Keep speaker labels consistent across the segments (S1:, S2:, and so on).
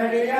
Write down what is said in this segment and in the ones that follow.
S1: Hallelujah.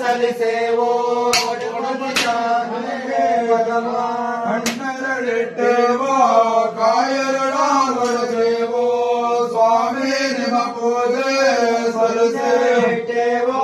S1: ಸಲ್ಲಿಸೇವೋ
S2: ಕಣ್ಣರಳಿಟ್ಟೇವೋ ಕಾಯರಳಾಗೊಳಗೇವೋ ಸ್ವಾಮಿ ನಿಮ್ಮ ಪೂಜೆ ಸಲ್ಲಿಸೇವೋ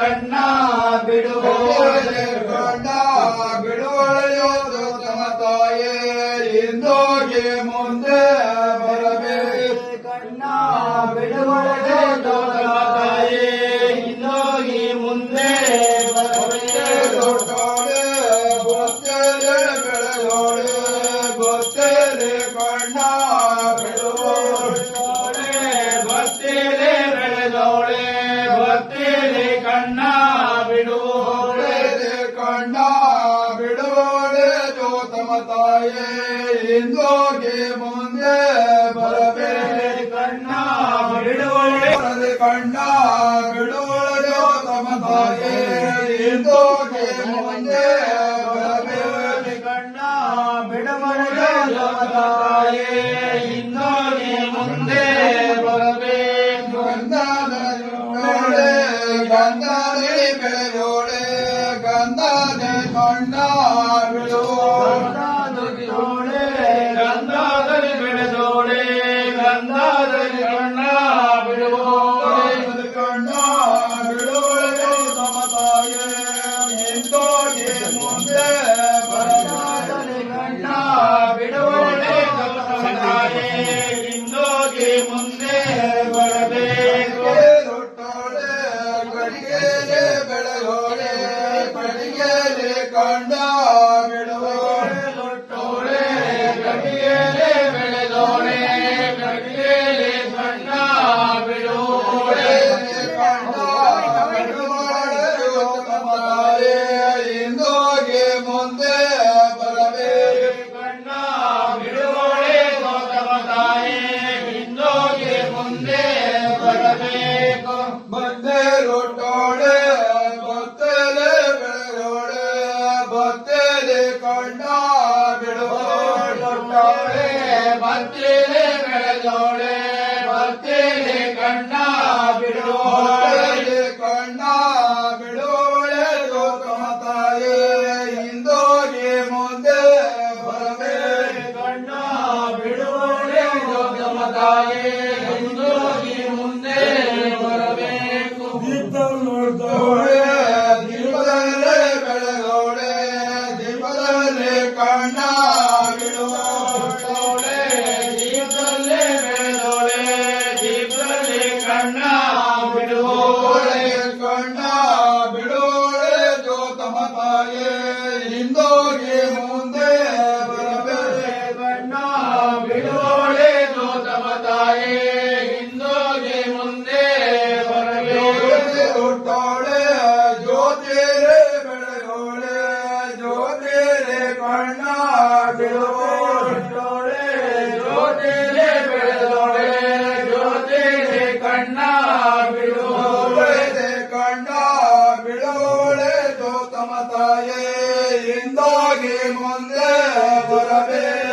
S1: ಕಣ್ಣ ಬಿಡುವೊಳೆ
S2: ಕಣ್ಣ ಬಿಡುವಳೆಯೋದು ತಮ್ಮ ತಾಯೇ, ಇಂದೋಗೆ ಮುಂದೆ ಬರಬೇಡಿ
S3: ಕಣ್ಣ ಬಿಡುವೊಳಗೆ ತಮ್ಮ ತಾಯೇ,
S1: ಇಂದೋಗಿ ಮುಂದೆ ಬರಬೇಡಿ
S2: ದೊಡ್ಡೋಳೆ ಗೊತ್ತೇಲೆ ಬೆಳಗೋಳೆ ಗೊತ್ತೇಲೆ ಕಣ್ಣ ಬಿಡುವೋಳೆ
S1: Israel.
S2: ಮೇಲೆ ಕಂಡ ಬಿಡುವರೆ
S1: ಗವಿಯಲೆ ಬೆಳೆದೋರೆ ಗವಿಯಲೆ ಕಂಡ ಬಿಡುವರೆ
S2: ಕಂಡ ಬಿಡುವರೆ ಹಿಂದೋಗಿ ಮುಂದೆ ಬರಬೇ
S1: ಕಂಡ ಬಿಡುವರೆ ಗೌತಮ ತಾಯಿ ಹಿಂದೋಗಿ ಮುಂದೆ ಬರಬೇಕು.
S2: ಬಂದೆ ರೊಟ್ಟೋ
S1: Ante
S2: মন্দে বরাবে